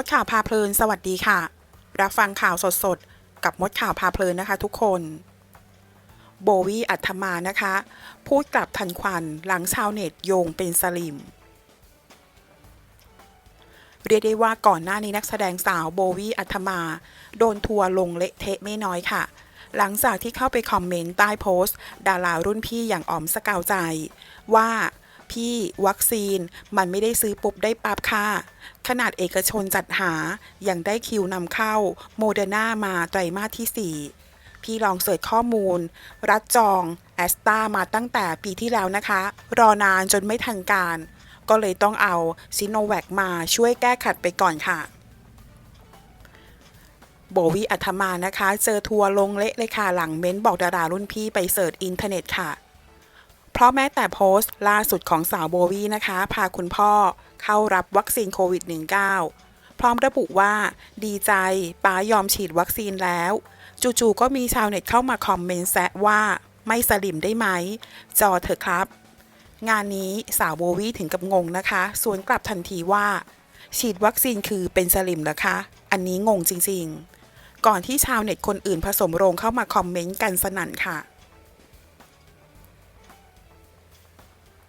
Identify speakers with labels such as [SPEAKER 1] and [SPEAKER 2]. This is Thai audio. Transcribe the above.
[SPEAKER 1] มดข่าวพาเพลิน สวัสดีค่ะ รับฟังข่าวสดๆ กับมดข่าวพาเพลินนะคะทุกคน โบวี่อัธมานะคะ พูดกลับทันควันหลังชาวเน็ตโยงเป็นสลิม เรียกได้ว่าก่อนหน้านี้นักแสดงสาวโบวี่อัธมา โดนทัวร์ลงเละเทะไม่น้อยค่ะ หลังจากที่เข้าไปคอมเมนต์ใต้โพสต์ ดารารุ่นพี่อย่างอ๋อมสกาวใจ ว่า พี่วัคซีน มันไม่ได้ซื้อปุ๊บได้ปั๊บค่ะ ขนาดเอกชนจัดหา ยังได้คิวนำเข้าโมเดอร์นามาไตรมาสที่ 4 พี่ลองเสิร์ชข้อมูล รัดจองแอสตามาตั้งแต่ปีที่แล้วนะคะ รอนานจนไม่ทันการ ก็เลยต้องเอาซิโนแวคมาช่วยแก้ขัดไปก่อนค่ะโบวีอัธมานะคะ เจอทัวร์ลงเละเลยค่ะ หลังเม้นบอกดารารุ่นพี่ไปเสิร์ชอินเทอร์เน็ตค่ะ เพราะแม้แต่โพสต์ล่าสุดของสาวโบวีนะคะ พาคุณพ่อเข้ารับวัคซีนโควิด -19 พร้อมระบุว่า ดีใจป้ายอมฉีดวัคซีนแล้ว จู่ๆก็มีชาวเน็ตเข้ามาคอมเมนต์แซะว่าไม่สลิมได้ไหม จอเถอะครับ งานนี้สาวโบวี่ถึงกับงงนะคะสวนกลับทันทีว่า ฉีดวัคซีนคือเป็นสลิมเหรอคะ อันนี้งงจริงๆ ก่อนที่ชาวเน็ตคนอื่นผสมโรงเข้ามาคอมเมนต์กันสนั่นค่ะ